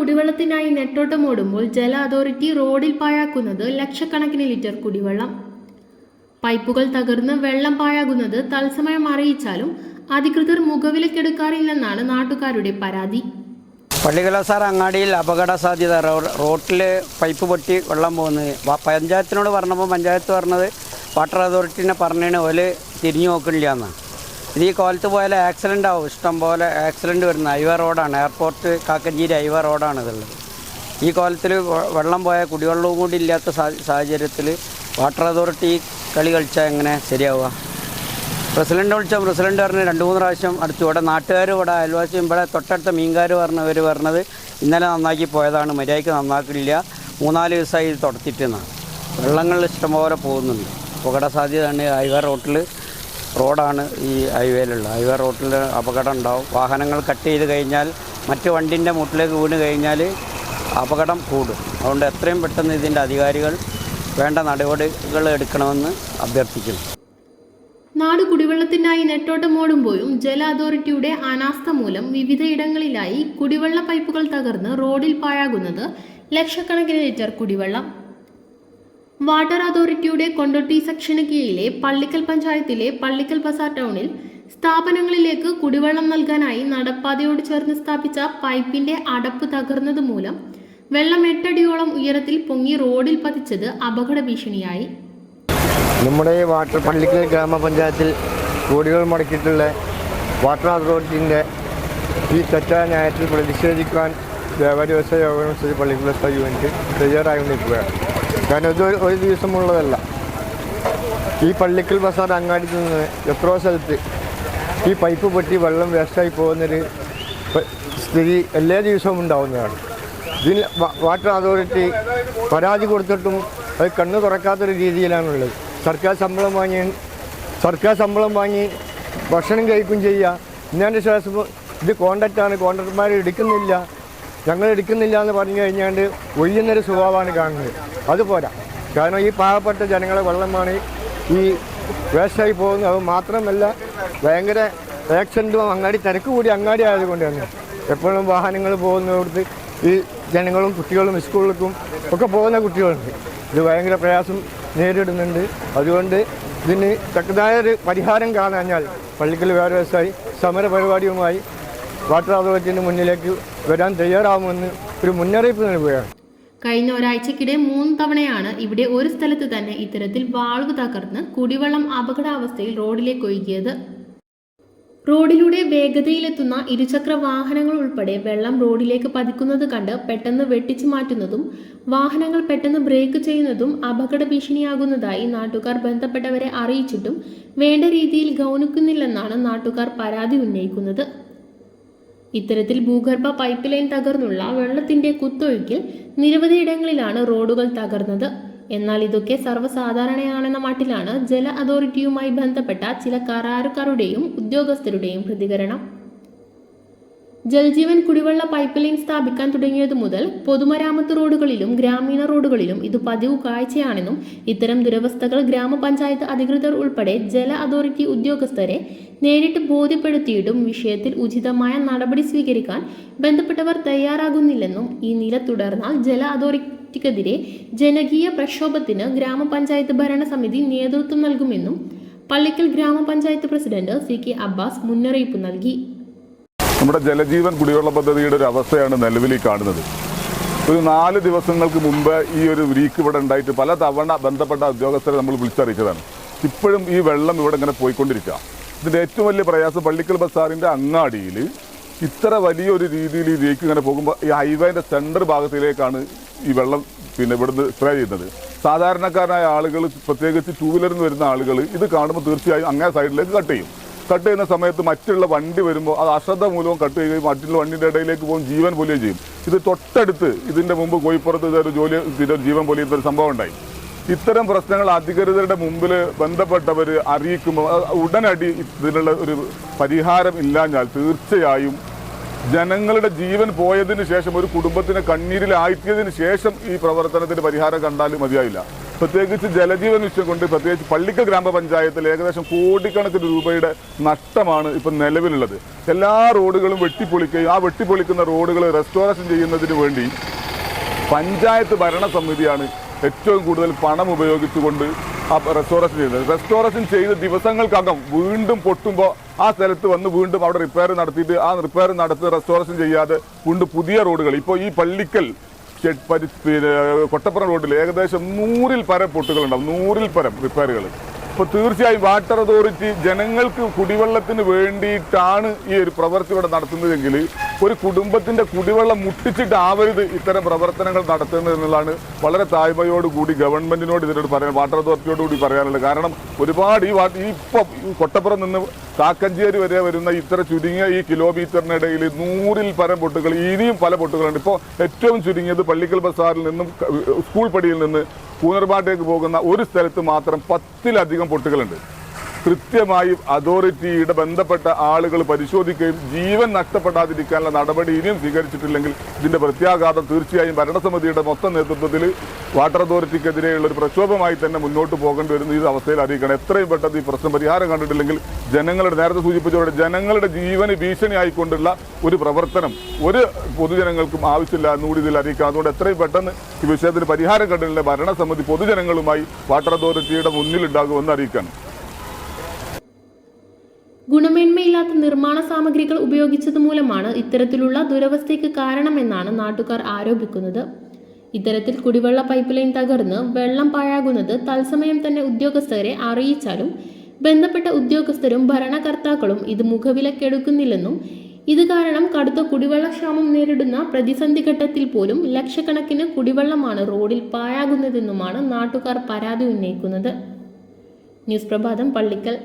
കുടിവെള്ളത്തിനായി നെട്ടോട്ടമോടുമ്പോൾ ജല അതോറിറ്റി റോഡിൽ പാഴാക്കുന്നത് ലക്ഷക്കണക്കിന് ലിറ്റർ കുടിവെള്ളം. പൈപ്പുകൾ തകർന്ന് വെള്ളം പാഴാകുന്നത് തത്സമയം അറിയിച്ചാലും അധികൃതർ മുഖവിലക്കെടുക്കാറില്ലെന്നാണ് നാട്ടുകാരുടെ പരാതി. പള്ളികലാസാർ അങ്ങാടിയിൽ അപകട സാധ്യത. റോട്ടിൽ പൈപ്പ് പൊട്ടി വെള്ളം പോകുന്നത് പഞ്ചായത്തിനോട് പറഞ്ഞപ്പോൾ പഞ്ചായത്ത് പറഞ്ഞത് വാട്ടർ അതോറിറ്റിനെ പറഞ്ഞതിന് ഓൽ തിരിഞ്ഞു നോക്കണില്ല എന്നാണ് ഇത് ഈ കോലത്ത് പോയാൽ ആക്സിഡന്റ് ആവും. ഇഷ്ടം പോലെ ആക്സിഡന്റ് വരുന്ന ഹൈവേ റോഡാണ് എയർപോർട്ട് കാക്കഞ്ചേരി ഹൈവേ റോഡാണ് ഇതുള്ളത് ഈ കോലത്തിൽ വെള്ളം പോയാൽ കുടിവെള്ളവും കൂടി ഇല്ലാത്ത സാഹചര്യത്തിൽ വാട്ടർ അതോറിറ്റി കളി കളിച്ചാൽ എങ്ങനെ ശരിയാവുക? പ്രസിഡന്റ് വിളിച്ചാൽ പ്രസിഡന്റ് പറഞ്ഞ് രണ്ട് മൂന്ന് പ്രാവശ്യം അടുത്തു ഇവിടെ നാട്ടുകാർ ഇവിടെ അയൽവാസി ഇവിടെ തൊട്ടടുത്ത മീൻകാർ പറഞ്ഞവർ പറഞ്ഞത് ഇന്നലെ നന്നാക്കി പോയതാണ്. മര്യാദയ്ക്ക് നന്നാക്കില്ല. മൂന്നാൽ ദിവസമായി ഇത് തുടത്തിട്ടെന്നാണ് വെള്ളങ്ങൾ ഇഷ്ടംപോലെ പോകുന്നുണ്ട്. അപകട സാധ്യതയാണ് ഹൈവേ റോട്ടിൽ റോഡാണ് ഈ ഹൈവേയിലുള്ളത്. ഹൈവേ റോഡിൽ അപകടം ഉണ്ടാവും വാഹനങ്ങൾ കട്ട് ചെയ്ത് കഴിഞ്ഞാൽ മറ്റ് വണ്ടിന്റെ മുട്ടിലേക്ക് വീണ് കഴിഞ്ഞാൽ അപകടം കൂടും. അതുകൊണ്ട് എത്രയും പെട്ടെന്ന് ഇതിന്റെ അധികാരികൾ വേണ്ട നടപടികൾ എടുക്കണമെന്ന് അഭ്യർത്ഥിക്കുന്നു. നാട് കുടിവെള്ളത്തിനായി നെട്ടോട്ടമോടുമ്പോഴും ജല അതോറിറ്റിയുടെ അനാസ്ഥ മൂലം വിവിധയിടങ്ങളിലായി കുടിവെള്ള പൈപ്പുകൾ തകർന്ന് റോഡിൽ പാഴാകുന്നത് ലക്ഷക്കണക്കിന് ലിറ്റർ കുടിവെള്ളം വാട്ടർ അതോറിറ്റിയുടെ കൊണ്ടോട്ടി സെക്ഷന് കീഴിലെ പള്ളിക്കൽ പഞ്ചായത്തിലെ പള്ളിക്കൽ ബസാർ ടൗണിൽ സ്ഥാപനങ്ങളിലേക്ക് കുടിവെള്ളം നൽകാനായി നടപ്പാതയോട് ചേർന്ന് സ്ഥാപിച്ച പൈപ്പിന്റെ അടപ്പ് തകർന്നത് മൂലം വെള്ളം എട്ടടിയോളം ഉയരത്തിൽ പൊങ്ങി റോഡിൽ പതിച്ചത് അപകട ഭീഷണിയായി. നമ്മുടെ വാട്ടർ പള്ളിക്കൽ ഗ്രാമപഞ്ചായത്തിൽ കോടികൾ മുടക്കിയിട്ടുള്ള വാട്ടർ അതോറിറ്റിന്റെ ഈ തെറ്റായ ന്യായത്തിൽ പ്രതിഷേധിക്കാൻ വ്യവസായ യോഗം പള്ളിക്കൽ വ്യവസായ തയ്യാറായി തയ്യാറായിക്കൊണ്ടിരിക്കുകയാണ്. കാരണം ഇത് ഒരു- ദിവസമുള്ളതല്ല. ഈ പള്ളിക്കൽ ബസാർ അങ്ങാടിയിൽ നിന്ന് എത്രയോ സ്ഥലത്ത് ഈ പൈപ്പ് പൊട്ടി വെള്ളം വേസ്റ്റായി പോകുന്നൊരു സ്ഥിതി എല്ലാ ദിവസവും ഉണ്ടാവുന്നതാണ്. ഇതിൽ വാട്ടർ അതോറിറ്റി പരാതി കൊടുത്തിട്ടും അത് കണ്ണു തുറക്കാത്തൊരു രീതിയിലാണുള്ളത്. സർക്കാർ ശമ്പളം വാങ്ങി സർക്കാർ ശമ്പളം വാങ്ങി ഭക്ഷണം കഴിക്കും ചെയ്യുക ഇന്നതിന്റെ ശേഷം ഇത് കോണ്ടാക്റ്റാണ് കോൺട്രാക്ടർമാർ എടുക്കുന്നില്ല. ഞങ്ങൾ എടുക്കുന്നില്ല എന്ന് പറഞ്ഞു കഴിഞ്ഞാണ്ട് ഒഴിയുന്നൊരു സ്വഭാവമാണ് കാണുന്നത് അതുപോലെ കാരണം ഈ പാവപ്പെട്ട ജനങ്ങളെ വെള്ളമാണ് ഈ വേസ്റ്റായി പോകുന്നത് അത് മാത്രമല്ല ഭയങ്കര ആക്സിഡന്റും അങ്ങാടി തിരക്ക് കൂടി അങ്ങാടി ആയതുകൊണ്ട് തന്നെ. എപ്പോഴും വാഹനങ്ങൾ പോകുന്നിടത്ത് ഈ ജനങ്ങളും കുട്ടികളും സ്കൂളിലേക്കും ഒക്കെ പോകുന്ന കുട്ടികളുണ്ട്. ഇത് ഭയങ്കര പ്രയാസം നേരിടുന്നുണ്ട്. അതുകൊണ്ട് ഇതിന് തക്കതായ ഒരു പരിഹാരം കാണാഞ്ഞാൽ പള്ളിക്കൽ വ്യവസായി സമര പരിപാടിയുമായി വാട്ടർ അതോറിറ്റിന്റെ മുന്നിലേക്ക് വരാൻ തയ്യാറാവുമെന്ന് ഒരു മുന്നറിയിപ്പ് നൽകുകയാണ്. കഴിഞ്ഞ ഒരാഴ്ചക്കിടെ മൂന്ന് തവണയാണ് ഇവിടെ ഒരു സ്ഥലത്ത് തന്നെ ഇത്തരത്തിൽ വാൾവ് തകർന്ന് കുടിവെള്ളം അപകടാവസ്ഥയിൽ റോഡിലേക്ക് ഒഴുകിയത്. റോഡിലൂടെ വേഗതയിലെത്തുന്ന ഇരുചക്ര വാഹനങ്ങൾ ഉൾപ്പെടെ വെള്ളം റോഡിലേക്ക് പതിക്കുന്നത് കണ്ട് പെട്ടെന്ന് വെട്ടിച്ചു മാറ്റുന്നതും വാഹനങ്ങൾ പെട്ടെന്ന് ബ്രേക്ക് ചെയ്യുന്നതും അപകട ഭീഷണിയാകുന്നതായി നാട്ടുകാർ ബന്ധപ്പെട്ടവരെ അറിയിച്ചിട്ടും വേണ്ട രീതിയിൽ ഗൗനിക്കുന്നില്ലെന്നാണ് നാട്ടുകാർ പരാതി ഉന്നയിക്കുന്നത്. ഇത്തരത്തിൽ ഭൂഗർഭ പൈപ്പ് ലൈൻ തകർന്നുള്ള വെള്ളത്തിന്റെ കുത്തൊഴുക്കിൽ നിരവധി ഇടങ്ങളിലാണ് റോഡുകൾ തകർന്നത്. എന്നാൽ ഇതൊക്കെ സർവസാധാരണയാണെന്ന മട്ടിലാണ് ജല അതോറിറ്റിയുമായി ബന്ധപ്പെട്ട ചില കരാറുകാരുടെയും ഉദ്യോഗസ്ഥരുടെയും പ്രതികരണം. ജൽജീവൻ കുടിവെള്ള പൈപ്പ് ലൈൻ സ്ഥാപിക്കാൻ തുടങ്ങിയതു മുതൽ പൊതുമരാമത്ത് റോഡുകളിലും ഗ്രാമീണ റോഡുകളിലും ഇത് പതിവ് കാഴ്ചയാണെന്നും ഇത്തരം ദുരവസ്ഥകൾ ഗ്രാമപഞ്ചായത്ത് അധികൃതർ ഉൾപ്പെടെ ജല അതോറിറ്റി ഉദ്യോഗസ്ഥരെ നേരിട്ട് ബോധ്യപ്പെടുത്തിയിട്ടും വിഷയത്തിൽ ഉചിതമായ നടപടി സ്വീകരിക്കാൻ ബന്ധപ്പെട്ടവർ തയ്യാറാകുന്നില്ലെന്നും ഈ നില തുടർന്നാൽ ജല അതോറിറ്റിക്കെതിരെ ജനകീയ പ്രക്ഷോഭത്തിന് ഗ്രാമപഞ്ചായത്ത് ഭരണസമിതി നേതൃത്വം നൽകുമെന്നും പള്ളിക്കൽ ഗ്രാമപഞ്ചായത്ത് പ്രസിഡന്റ് സി കെ അബ്ബാസ് മുന്നറിയിപ്പ് നൽകി. നമ്മുടെ ജലജീവൻ കുടിവെള്ള പദ്ധതിയുടെ ഒരു അവസ്ഥയാണ് നിലവിൽ കാണുന്നത്. ഒരു നാല് ദിവസങ്ങൾക്ക് മുമ്പ് ഈ ഒരു ലീക്ക് ഇവിടെ ഉണ്ടായിട്ട് പല തവണ ബന്ധപ്പെട്ട ഉദ്യോഗസ്ഥരെ നമ്മൾ വിളിച്ചറിയിച്ചതാണ്. ഇപ്പോഴും ഈ വെള്ളം ഇവിടെ ഇങ്ങനെ പോയിക്കൊണ്ടിരിക്കുക. ഇതിന്റെ ഏറ്റവും വലിയ പ്രയാസം പള്ളിക്കൽ ബസാറിന്റെ അങ്ങാടിയിൽ ഇത്ര വലിയൊരു രീതിയിൽ ഈ ലീക്ക് ഇങ്ങനെ പോകുമ്പോൾ ഈ ഹൈവേന്റെ സെന്റർ ഭാഗത്തിലേക്കാണ് ഈ വെള്ളം പിന്നെ ഇവിടുന്ന് സ്പ്രേ ചെയ്യുന്നത്. സാധാരണക്കാരനായ ആളുകൾ പ്രത്യേകിച്ച് ടൂ വീലറിൽ നിന്ന് വരുന്ന ആളുകൾ ഇത് കാണുമ്പോൾ തീർച്ചയായും അങ്ങേ സൈഡിലേക്ക് കട്ട് ചെയ്യും. കട്ട് ചെയ്യുന്ന സമയത്ത് മറ്റുള്ള വണ്ടി വരുമ്പോൾ അത് അശ്രദ്ധ മൂലവും കട്ട് ചെയ്യുകയും മറ്റുള്ള വണ്ടിയുടെ ഇടയിലേക്ക് പോകും ജീവൻ പോലെയും ചെയ്യും. ഇത് തൊട്ടടുത്ത് ഇതിന്റെ മുമ്പ് കോഴിപ്പുറത്ത് ഇതൊരു ജോലി ജീവൻ പൊലിയുന്ന ഒരു സംഭവം ഉണ്ടായി. ഇത്തരം പ്രശ്നങ്ങൾ അധികൃതരുടെ മുമ്പിൽ ബന്ധപ്പെട്ടവർ അറിയിക്കുമ്പോൾ ഉടനടി ഇതിനുള്ള ഒരു പരിഹാരം ഇല്ലാഞ്ഞാൽ തീർച്ചയായും ജനങ്ങളുടെ ജീവൻ പോയതിന് ശേഷം ഒരു കുടുംബത്തിനെ കണ്ണീരിലാഴ്ത്തിയതിന് ശേഷം ഈ പ്രവർത്തനത്തിന് പരിഹാരം കണ്ടാലും മതിയായില്ല. പ്രത്യേകിച്ച് ജലജീവൻ മിഷൻ കൊണ്ട് പ്രത്യേകിച്ച് പള്ളിക്കൽ ഗ്രാമപഞ്ചായത്തിൽ ഏകദേശം കോടിക്കണക്കിന് രൂപയുടെ നഷ്ടമാണ് ഇപ്പം നിലവിലുള്ളത്. എല്ലാ റോഡുകളും വെട്ടിപ്പൊളിക്കുകയും ആ വെട്ടിപ്പൊളിക്കുന്ന റോഡുകൾ റെസ്റ്റോറേഷൻ ചെയ്യുന്നതിന് വേണ്ടി പഞ്ചായത്ത് ഭരണസമിതിയാണ് ഏറ്റവും കൂടുതൽ പണം ഉപയോഗിച്ചുകൊണ്ട് ആ റെസ്റ്റോറേഷൻ ചെയ്തത്. റെസ്റ്റോറേഷൻ ചെയ്ത് ദിവസങ്ങൾക്കകം വീണ്ടും പൊട്ടുമ്പോൾ ആ സ്ഥലത്ത് വന്ന് വീണ്ടും അവിടെ റിപ്പയർ നടത്തിയിട്ട് ആ റിപ്പയർ നടത്തി റെസ്റ്റോറേഷൻ ചെയ്യാതെ കൊണ്ട് പുതിയ റോഡുകൾ. ഇപ്പോൾ ഈ പള്ളിക്കൽ കൊട്ടപ്പുറം റോഡിൽ ഏകദേശം നൂറിൽ പരം പൊട്ടുകളുണ്ടാവും നൂറിൽ പരം റിപ്പയറുകൾ അപ്പോൾ തീർച്ചയായും വാട്ടർ അതോറിറ്റി ജനങ്ങൾക്ക് കുടിവെള്ളത്തിന് വേണ്ടിയിട്ടാണ് ഈ ഒരു പ്രവൃത്തി ഇവിടെ നടത്തുന്നതെങ്കിൽ ഒരു കുടുംബത്തിന്റെ കുടിവെള്ളം മുട്ടിച്ചിട്ടാവരുത് ഇത്തരം പ്രവർത്തനങ്ങൾ നടത്തുന്നത് എന്നുള്ളതാണ് വളരെ താഴ്മയോടുകൂടി ഗവൺമെന്റിനോട് ഇതിനോട് പറയാൻ വാട്ടർ അതോറിറ്റിയോട് കൂടി പറയാനുള്ളത്. കാരണം ഒരുപാട് ഈ ഈ ഇപ്പം കൊട്ടപ്പുറം നിന്ന് കാക്കഞ്ചേരി വരെ വരുന്ന ഇത്ര ചുരുങ്ങിയ ഈ കിലോമീറ്ററിനിടയിൽ നൂറിൽ പരം പൊട്ടുകൾ ഇനിയും പല പൊട്ടുകളുണ്ട് ഇപ്പോൾ ഏറ്റവും ചുരുങ്ങിയത് പള്ളിക്കൽ ബസാറിൽ നിന്നും സ്കൂൾ പടിയിൽ നിന്ന് കൂനർപാട്ടേക്ക് പോകുന്ന ഒരു സ്ഥലത്ത് മാത്രം പത്തിലധികം പൊട്ടുകളുണ്ട് കൃത്യമായി അതോറിറ്റിയുടെ ബന്ധപ്പെട്ട ആളുകൾ പരിശോധിക്കുകയും ജീവൻ നഷ്ടപ്പെടാതിരിക്കാനുള്ള നടപടി ഇനിയും സ്വീകരിച്ചിട്ടില്ലെങ്കിൽ ഇതിന്റെ പ്രത്യാഘാതം തീർച്ചയായും ഭരണസമിതിയുടെ മൊത്തം നേതൃത്വത്തിൽ വാട്ടർ അതോറിറ്റിക്കെതിരെയുള്ള ഒരു പ്രക്ഷോഭമായി തന്നെ മുന്നോട്ട് പോകേണ്ടി വരുന്ന ഈ അവസ്ഥയിൽ അറിയിക്കണം. എത്രയും പെട്ടെന്ന് ഈ പ്രശ്നം പരിഹാരം കണ്ടിട്ടില്ലെങ്കിൽ ജനങ്ങളുടെ നേരത്തെ സൂചിപ്പിച്ചവരുടെ ജനങ്ങളുടെ ജീവന് ഭീഷണിയായിക്കൊണ്ടുള്ള ഒരു പ്രവർത്തനം ഒരു പൊതുജനങ്ങൾക്കും ആവശ്യമില്ല എന്നുകൂടി ഇതിൽ അറിയിക്കാം. അതുകൊണ്ട് എത്രയും പെട്ടെന്ന് ഈ വിഷയത്തിന് പരിഹാരം കണ്ടിട്ടുള്ള ഭരണസമിതി പൊതുജനങ്ങളുമായി വാട്ടർ അതോറിറ്റിയുടെ മുന്നിലുണ്ടാകുമെന്ന് അറിയിക്കണം ഗുണമേന്മയില്ലാത്ത നിർമ്മാണ സാമഗ്രികൾ ഉപയോഗിച്ചത് മൂലമാണ് ഇത്തരത്തിലുള്ള ദുരവസ്ഥയ്ക്ക് കാരണമെന്നാണ് നാട്ടുകാർ ആരോപിക്കുന്നത്. ഇത്തരത്തിൽ കുടിവെള്ള പൈപ്പ് ലൈൻ തകർന്ന് വെള്ളം പാഴാകുന്നത് തത്സമയം തന്നെ ഉദ്യോഗസ്ഥരെ അറിയിച്ചാലും ബന്ധപ്പെട്ട ഉദ്യോഗസ്ഥരും ഭരണകർത്താക്കളും ഇത് മുഖവിലക്കെടുക്കുന്നില്ലെന്നും ഇത് കാരണം കടുത്ത കുടിവെള്ളക്ഷാമം നേരിടുന്ന പ്രതിസന്ധി ഘട്ടത്തിൽ പോലും ലക്ഷക്കണക്കിന് കുടിവെള്ളമാണ് റോഡിൽ പാഴാകുന്നതെന്നുമാണ് നാട്ടുകാർ പരാതി ഉന്നയിക്കുന്നത്. ന്യൂസ് പ്രഭാതം പള്ളിക്കൽ.